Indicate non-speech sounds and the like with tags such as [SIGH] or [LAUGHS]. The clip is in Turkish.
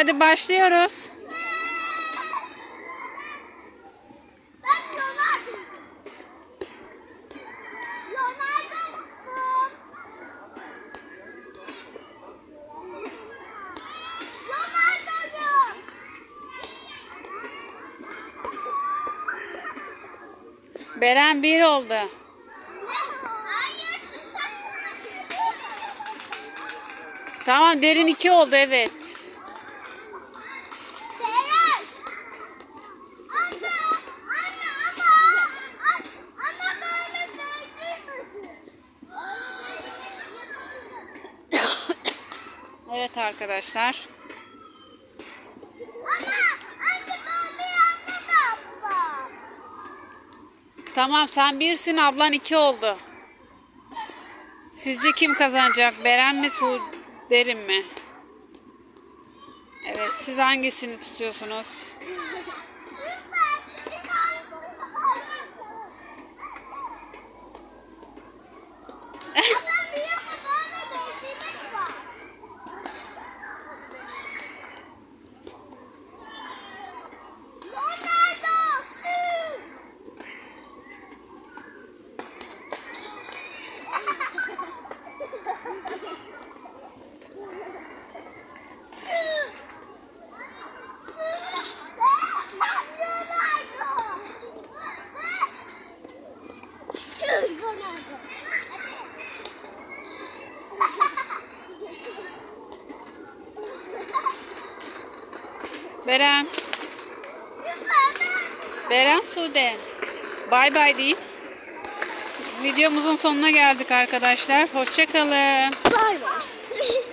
Hadi başlıyoruz. Beren bir oldu. Tamam derin iki oldu evet. Evet arkadaşlar. Tamam sen birsin ablan iki oldu. Sizce kim kazanacak? Beren mi Su derin mi? Evet siz hangisini tutuyorsunuz? Beren, Beren Sude. Bay bay deyin. Videomuzun sonuna geldik arkadaşlar. Hoşçakalın. Bay bay. [LAUGHS]